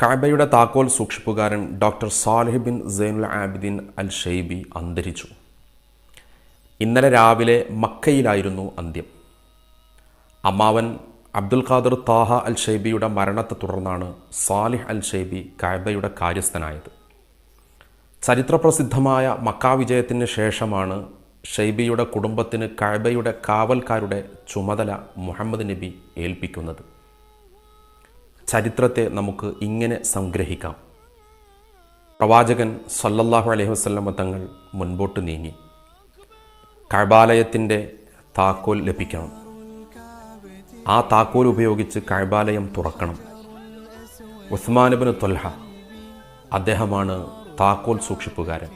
കഅബയുടെ താക്കോൽ സൂക്ഷിപ്പുകാരൻ doctor Salih bin Zainul Abidin al Shaibi അന്തരിച്ചു. ഇന്നലെ രാവിലെ മക്കയിലായിരുന്നു അന്ത്യം. അമ്മാവൻ അബ്ദുൽ ഖാദർ താഹ അൽ ഷെയ്ബിയുടെ മരണത്തെ തുടർന്നാണ് സാലിഹ് അൽ ഷെയ്ബി കഅബയുടെ കാര്യസ്ഥനായത്. ചരിത്രപ്രസിദ്ധമായ മക്ക വിജയത്തിന് ശേഷമാണ് ഷെയ്ബിയുടെ കുടുംബത്തിന് കഅബയുടെ കാവൽക്കാരുടെ ചുമതല മുഹമ്മദ് നബി ഏൽപ്പിക്കുന്നത്. ചരിത്രത്തെ നമുക്ക് ഇങ്ങനെ സംഗ്രഹിക്കാം. പ്രവാചകൻ സല്ലല്ലാഹു അലൈഹി വസല്ലമ തങ്ങൾ മുൻപോട്ട് നീങ്ങി. കഴബാലയത്തിന്റെ താക്കോൽ ലഭിക്കണം. ആ താക്കോൽ ഉപയോഗിച്ച് കഴബാലയം തുറക്കണം. ഉസ്മാനബിന് തൊൽഹ അദ്ദേഹമാണ് താക്കോൽ സൂക്ഷിപ്പുകാരൻ.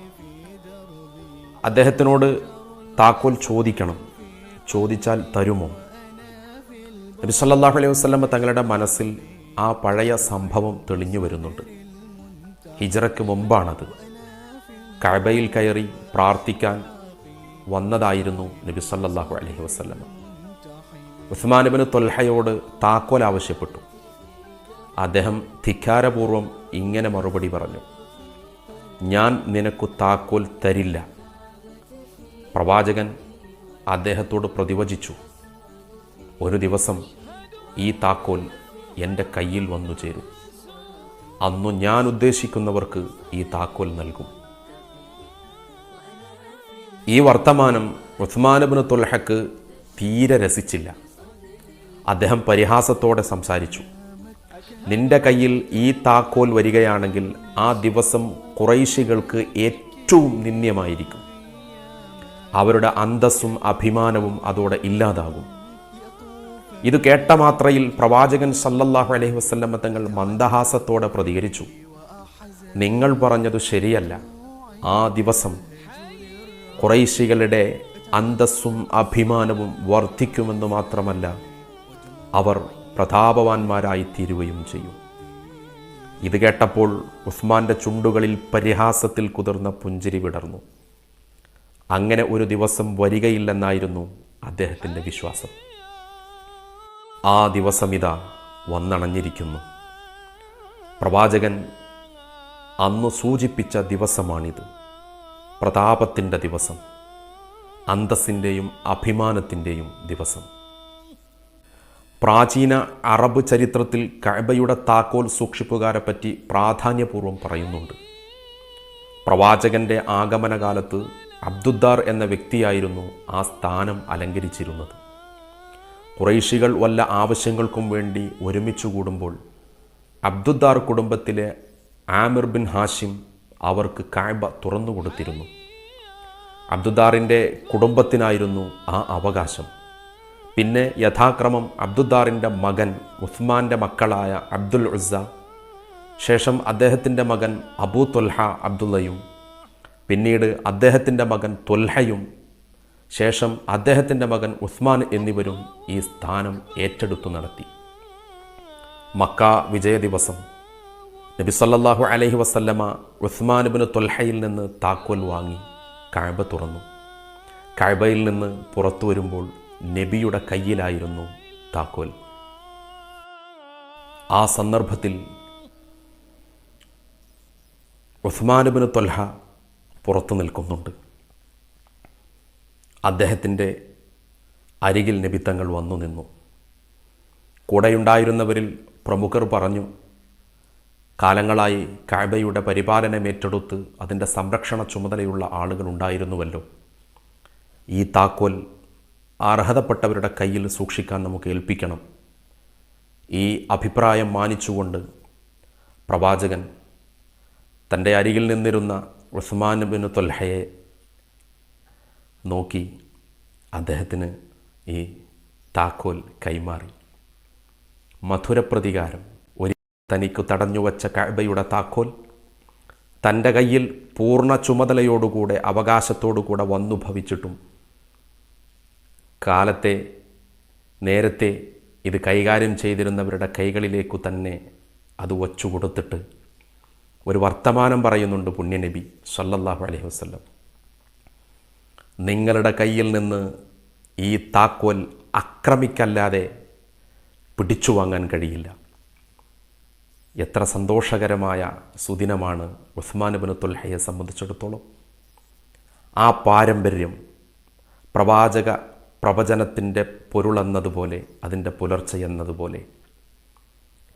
അദ്ദേഹത്തിനോട് താക്കോൽ ചോദിക്കണം. ചോദിച്ചാൽ തരുമോ? നബി സല്ലല്ലാഹു അലൈഹി വസല്ലമ തങ്ങളുടെ മനസ്സിൽ ആ പഴയ സംഭവം തെളിഞ്ഞു വരുന്നുണ്ട്. ഹിജറയ്ക്ക് മുമ്പാണത്. കഅബയിൽ കയറി പ്രാർത്ഥിക്കാൻ വന്നതായിരുന്നു നബി സല്ലല്ലാഹു അലൈഹി വസ്ലമ ഉസ്മാനബിന് തൊൽഹയോട് താക്കോൽ ആവശ്യപ്പെട്ടു. അദ്ദേഹം ധിക്കാരപൂർവം ഇങ്ങനെ മറുപടി പറഞ്ഞു. ഞാൻ നിനക്കു താക്കോൽ തരില്ല. പ്രവാചകൻ അദ്ദേഹത്തോട് പ്രതിവചിച്ചു. ഒരു ദിവസം ഈ താക്കോൽ എന്റെ കയ്യിൽ വന്നു ചേരും. അന്നു ഞാൻ ഉദ്ദേശിക്കുന്നവർക്ക് ഈ താക്കോൽ നൽകും. ഈ വർത്തമാനം ഉസ്മാനബിന് തൊൽഹക്ക് തീരെ രസിച്ചില്ല. അദ്ദേഹം പരിഹാസത്തോടെ സംസാരിച്ചു. നിന്റെ കയ്യിൽ ഈ താക്കോൽ വരികയാണെങ്കിൽ ആ ദിവസം കുറൈശികൾക്ക് ഏറ്റവും നിന്ദ്യമായിരിക്കും. അവരുടെ അന്തസ്സും അഭിമാനവും അതോടെ ഇല്ലാതാകും. ഇത് കേട്ട മാത്രയിൽ പ്രവാചകൻ സല്ലല്ലാഹു അലൈഹി വസല്ലമ തങ്ങൾ മന്ദഹാസത്തോടെ പ്രതികരിച്ചു. നിങ്ങൾ പറഞ്ഞത് ശരിയല്ല. ആ ദിവസം കുറൈശികളുടെ അന്തസ്സും അഭിമാനവും വർദ്ധിക്കുമെന്ന് മാത്രമല്ല അവർ പ്രതാപവാന്മാരായി തീരുകയും ചെയ്യും. ഇത് കേട്ടപ്പോൾ ഉസ്മാന്റെ ചുണ്ടുകളിൽ പരിഹാസത്തിൽ കുതിർന്ന പുഞ്ചിരി വിടർന്നു. അങ്ങനെ ഒരു ദിവസം വരികയില്ലെന്നായിരുന്നു അദ്ദേഹത്തിന്റെ വിശ്വാസം. ആ ദിവസം ഇതാ വന്നണഞ്ഞിരിക്കുന്നു. പ്രവാചകൻ അന്ന് സൂചിപ്പിച്ച ദിവസമാണിത്. പ്രതാപത്തിന്റെ ദിവസം അന്തസ്സിന്റെയും അഭിമാനത്തിന്റെയും ദിവസം. പ്രാചീന അറബ് ചരിത്രത്തിൽ കഴബയുടെ താക്കോൽ സൂക്ഷിപ്പുകാരെപ്പറ്റി പ്രാധാന്യപൂർവം പറയുന്നുണ്ട്. പ്രവാചകന്റെ ആഗമനകാലത്ത് അബ്ദുദ്ദാർ എന്ന വ്യക്തിയായിരുന്നു ആ സ്ഥാനം അലങ്കരിച്ചിരുന്നത്. കുറൈശികൾ വല്ല ആവശ്യങ്ങൾക്കും വേണ്ടി ഒരുമിച്ച് കൂടുമ്പോൾ അബ്ദുദ്ദാർ കുടുംബത്തിലെ ആമിർ ബിൻ ഹാഷിം അവർക്ക് കായബ തുറന്നു കൊടുത്തിരുന്നു. അബ്ദുദ്ദാറിന്റെ കുടുംബത്തിനായിരുന്നു ആ അവകാശം. പിന്നെ യഥാക്രമം അബ്ദുദ്ദാറിന്റെ മകൻ ഉസ്മാന്റെ മക്കളായ അബ്ദുൽ ഉസ ശേഷം അദ്ദേഹത്തിന്റെ മകൻ അബൂ തൊൽഹ അബ്ദുള്ളയും പിന്നീട് അദ്ദേഹത്തിന്റെ മകൻ തൊൽഹയും ശേഷം അദ്ദേഹത്തിന്റെ മകൻ ഉസ്മാൻ എന്നിവരും ഈ സ്ഥാനം ഏറ്റെടുത്തു നടത്തി. മക്ക വിജയ ദിവസം നബി അലഹി അലൈഹി വസല്ലമ ഉസ്മാനുബിന് തൊൽഹയിൽ നിന്ന് താക്കോൽ വാങ്ങി കഴബ തുറന്നു. കഴബയിൽ നിന്ന് പുറത്തു വരുമ്പോൾ നബിയുടെ കയ്യിലായിരുന്നു താക്കോൽ. ആ സന്ദർഭത്തിൽ ഉസ്മാൻ ഉസ്മാനുബിന് തൊൽഹ പുറത്തു നിൽക്കുന്നുണ്ട്. അദ്ദേഹത്തിന്റെ അരികിൽ നിമിത്തങ്ങൾ വന്നു നിന്നു. കൂടെയുണ്ടായിരുന്നവരിൽ പ്രമുഖർ പറഞ്ഞു കാലങ്ങളായി കാബയുടെ പരിപാലനം ഏറ്റെടുത്ത് അതിന്റെ സംരക്ഷണ ചുമതലയുള്ള ആളുകൾ ഉണ്ടായിരുന്നുവല്ലോ. ഈ താക്കോൽ അർഹതപ്പെട്ടവരുടെ കയ്യിൽ സൂക്ഷിക്കാൻ നമുക്ക് ഏൽപ്പിക്കണം. ഈ അഭിപ്രായം മാനിച്ചുകൊണ്ട് പ്രവാചകൻ തന്റെ അരികിൽ നിന്നിരുന്ന ഉസ്മാൻ ബിൻ തൊൽഹയെ നോക്കി അദ്ദേഹത്തിന് ഈ താക്കോൽ കൈമാറി. മധുരപ്രതികാരം. ഒരു തനിക്ക് തടഞ്ഞുവച്ച കഴബയുടെ താക്കോൽ തന്റെ കയ്യിൽ പൂർണ ചുമതലയോടുകൂടെ അവകാശത്തോടുകൂടെ വന്നു ഭവിച്ചിട്ടും. കാലത്തെ നേരത്തെ ഇത് കൈകാര്യം ചെയ്തിരുന്നവരുടെ കൈകളിലേക്കു തന്നെ അത് വച്ചു കൊടുത്തിട്ട് ഒരു വർത്തമാനം പറയുന്നുണ്ട് പുണ്യനബി സല്ലല്ലാഹു അലൈഹി വസല്ലം. നിങ്ങളുടെ കയ്യിൽ നിന്ന് ഈ താക്കോൽ അക്രമിക്കല്ലാതെ പിടിച്ചു വാങ്ങാൻ കഴിയില്ല. എത്ര സന്തോഷകരമായ സുദിനമാണ് ഉസ്മാൻ ബിൻ തുൽഹയെ സംബന്ധിച്ചിടത്തോളം. ആ പാരമ്പര്യം പ്രവാചക പ്രവചനത്തിന്റെ പൊരുളെന്നതുപോലെ അതിന്റെ പുലർച്ച എന്നതുപോലെ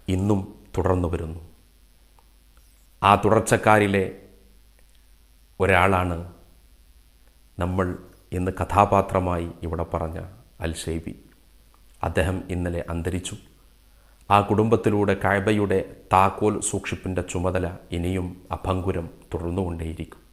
ഇന്നും തുടർന്നു വരുന്നു. ആ തുടർച്ചക്കാരിലെ ഒരാളാണ് നമ്മൾ ഇന്ന് കഥാപാത്രമായി ഇവിടെ പറഞ്ഞ അൽ ഷെയ്ബി അദ്ദേഹം ഇന്നലെ അന്തരിച്ചു. ആ കുടുംബത്തിലൂടെ കഴബയുടെ താക്കോൽ സൂക്ഷിപ്പിന്റെ ചുമതല ഇനിയും അഭങ്കുരം തുടർന്നുകൊണ്ടേയിരിക്കും.